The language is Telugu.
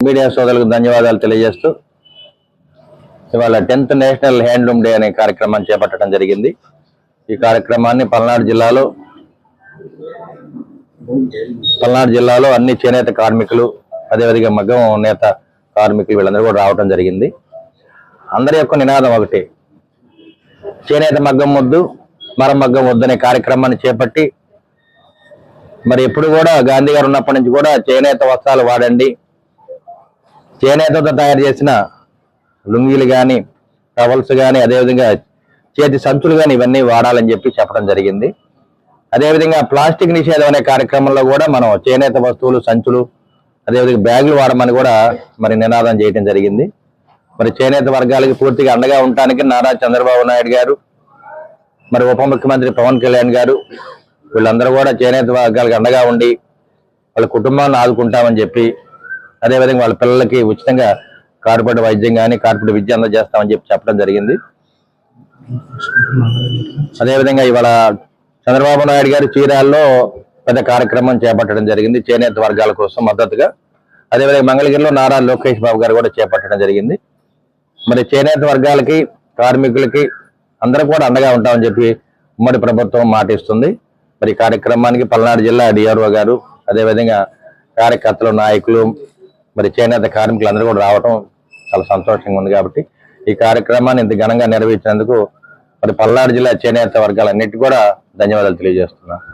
మీడియా సోదరులకు ధన్యవాదాలు తెలియజేస్తూ ఇవాళ టెన్త్ నేషనల్ హ్యాండ్లూమ్ డే అనే కార్యక్రమాన్ని చేపట్టడం జరిగింది. ఈ కార్యక్రమాన్ని పల్నాడు జిల్లాలో పల్నాడు జిల్లాలో అన్ని చేనేత కార్మికులు అదేవిధంగా మగ్గం నేత కార్మికులు వీళ్ళందరూ కూడా రావడం జరిగింది. అందరి యొక్క నినాదం ఒకటి చేనేత మగ్గం వద్దు మరమగ్గం వద్దనే కార్యక్రమాన్ని చేపట్టి మరి ఎప్పుడు కూడా గాంధీ గారు ఉన్నప్పటి నుంచి కూడా చేనేత వస్త్రాలు వాడండి. చేనేతతో తయారు చేసిన లుంగీలు కానీ టవల్స్ కానీ అదేవిధంగా చేతి సంచులు కానీ ఇవన్నీ వాడాలని చెప్పి చెప్పడం జరిగింది. అదేవిధంగా ప్లాస్టిక్ నిషేధం అనే కార్యక్రమంలో కూడా మనం చేనేత వస్తువులు సంచులు అదేవిధంగా బ్యాగులు వాడమని కూడా మరి నినాదం చేయడం జరిగింది. మరి చేనేత వర్గాలకి పూర్తిగా అండగా ఉండటానికి నారా చంద్రబాబు నాయుడు గారు మరి ఉప ముఖ్యమంత్రి పవన్ కళ్యాణ్ గారు వీళ్ళందరూ కూడా చేనేత వర్గాలకు అండగా ఉండి వాళ్ళ కుటుంబాన్ని ఆదుకుంటామని చెప్పి అదేవిధంగా వాళ్ళ పిల్లలకి ఉచితంగా కార్పొరేట్ వైద్యం కానీ కార్పొరేట్ విద్య అందజేస్తామని చెప్పి చెప్పడం జరిగింది. అదేవిధంగా ఇవాళ చంద్రబాబు నాయుడు గారి చీరాల్లో పెద్ద కార్యక్రమం చేపట్టడం జరిగింది చేనేత వర్గాల కోసం మద్దతుగా. అదేవిధంగా మంగళగిరిలో నారా లోకేష్ బాబు గారు కూడా చేపట్టడం జరిగింది. మరి చేనేత వర్గాలకి కార్మికులకి అందరూ కూడా అండగా ఉంటామని చెప్పి ఉమ్మడి ప్రభుత్వం మాటిస్తుంది. మరి కార్యక్రమానికి పల్నాడు జిల్లా డిఆర్ఓ గారు అదేవిధంగా కార్యకర్తలు నాయకులు మరి చేనేత కార్మికులు అందరూ కూడా రావటం చాలా సంతోషంగా ఉంది కాబట్టి ఈ కార్యక్రమాన్ని ఇంత ఘనంగా నిర్వహించినందుకు మరి పల్నాడు జిల్లా చేనేత వర్గాలన్నిటి కూడా ధన్యవాదాలు తెలియజేస్తున్నాను.